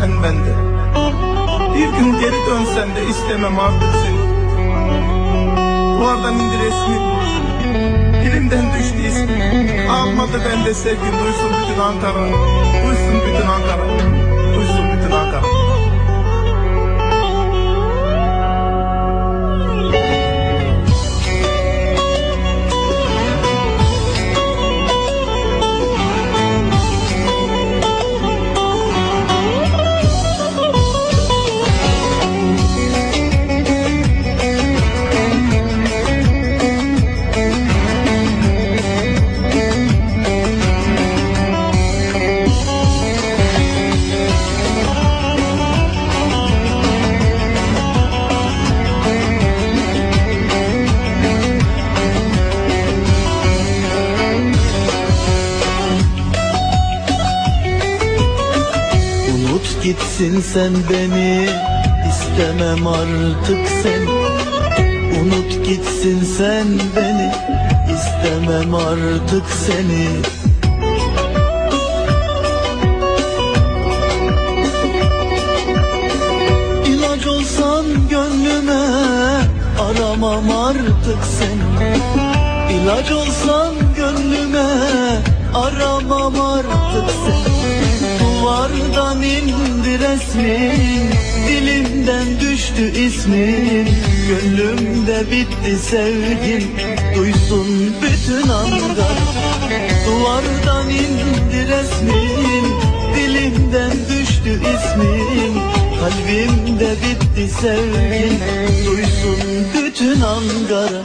sen bende. Bir gün geri dönsen de istemem artık seni. Duvardan indir resmin Dilimden düştü ismin Almadı bende sevgin Duysun bütün Ankara. Duysun bütün Ankara gitsin sen beni. İstemem artık seni Unut gitsin sen beni. İstemem artık seni. İlaç olsan gönlüme aramam artık seni İlaç olsan gönlüme aramam artık seni Duvardan indi resmin Dilimden düştü ismin Gönlümde bitti sevgin Duysun bütün Ankara Duvardan indi resmin Dilimden düştü ismin Kalbimde bitti sevgin Duysun bütün Ankara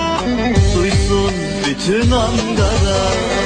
Duysun bütün Ankara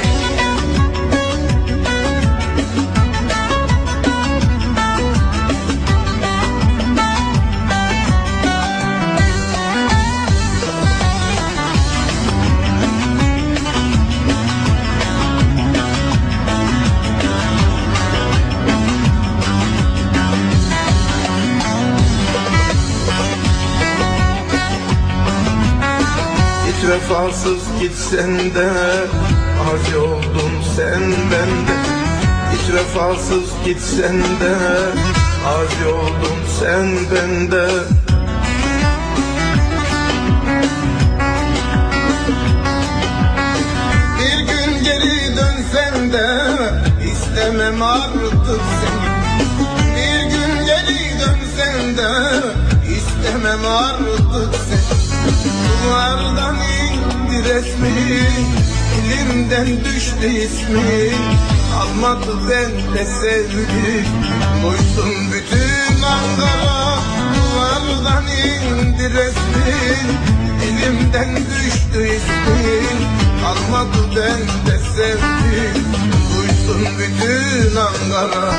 Hiç vefasız gitsen de Azi oldun sen bende Hiç vefasız gitsen de Azi oldun sen bende Bir gün geri dönsen de istemem artık seni. Bir gün geri dönsen de istemem artık seni. Duvardan resmin Dilimden düştü ismin Almadı bende sevgi. Duysun bütün Ankara Duvardan indi resmin. Dilimden düştü ismin. Almadı Duysun bütün Ankara Duysun bütün Ankara